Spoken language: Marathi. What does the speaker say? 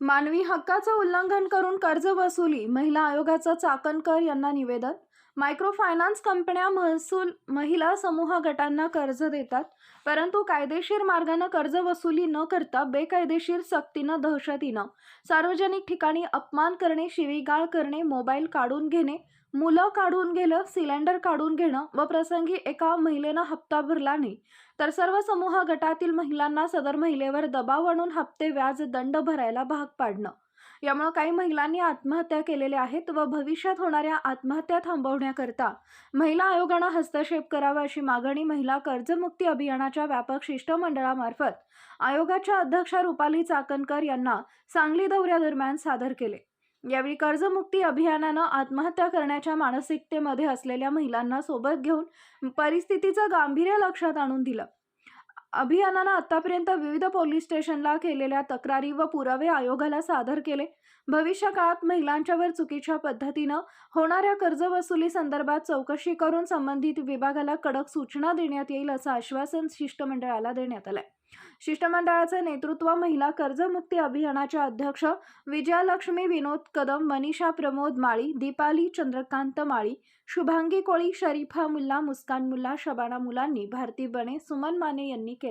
मानवी हक्काचं उल्लंघन करून कर्ज वसुली महिला आयोगाचं चाकणकर यांना निवेदन? मायक्रो फायनान्स कंपन्या महसूल महिला समूह गटांना कर्ज देतात परंतु कायदेशीर मार्गानं कर्ज वसुली न करता बेकायदेशीर सक्तीनं दहशतीनं सार्वजनिक ठिकाणी अपमान करणे शिवीगाळ करणे मोबाईल काढून घेणे मुलं काढून गेलं सिलेंडर काढून घेणं व प्रसंगी एका महिलेनं हप्ता भरला नाही तर सर्व समूह गटातील महिलांना सदर महिलेवर दबाव आणून हप्ते व्याज दंड भरायला भाग पाडणं. यामुळे काही महिलांनी आत्महत्या केलेल्या आहेत व भविष्यात होणाऱ्या आत्महत्या थांबवण्याकरता महिला आयोगानं हस्तक्षेप करावा अशी मागणी महिला कर्जमुक्ती अभियानाच्या व्यापक शिष्टमंडळामार्फत आयोगाच्या अध्यक्षा रुपाली चाकणकर यांना सांगली दौऱ्यादरम्यान सादर केले. यावेळी कर्जमुक्ती अभियानानं आत्महत्या करण्याच्या मानसिकतेमध्ये असलेल्या महिलांना सोबत घेऊन परिस्थितीचं गांभीर्य लक्षात आणून दिलं. अभियानानं आतापर्यंत विविध पोलीस स्टेशनला केलेल्या तक्रारी व पुरावे आयोगाला सादर केले. भविष्यकाळात महिलांच्यावर चुकीच्या पद्धतीनं होणाऱ्या कर्जवसुली संदर्भात चौकशी करून संबंधित विभागाला कडक सूचना देण्यात येईल असं आश्वासन शिष्टमंडळाला देण्यात आलंय. शिष्टमंडळाचे नेतृत्व महिला कर्जमुक्ती अभियानाच्या अध्यक्ष विजयालक्ष्मी विनोद कदम मनीषा प्रमोद माळी दीपाली चंद्रकांत माळी शुभांगी कोळी शरीफा मुल्ला मुस्कान मुल्ला शबाना मुलांनी भारती बने सुमन माने यांनी